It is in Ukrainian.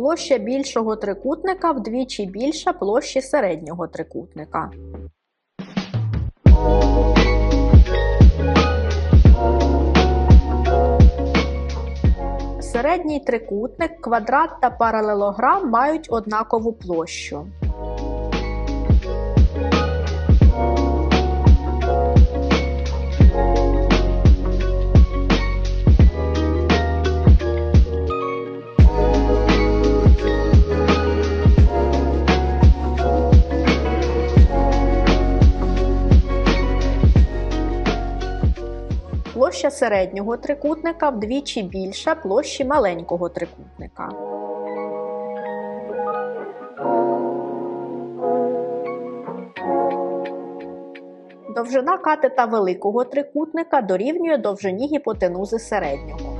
Площа більшого трикутника вдвічі більша площі середнього трикутника. Середній трикутник, квадрат та паралелограм мають однакову площу. Площа середнього трикутника вдвічі більша площі маленького трикутника. Довжина катета великого трикутника дорівнює довжині гіпотенузи середнього.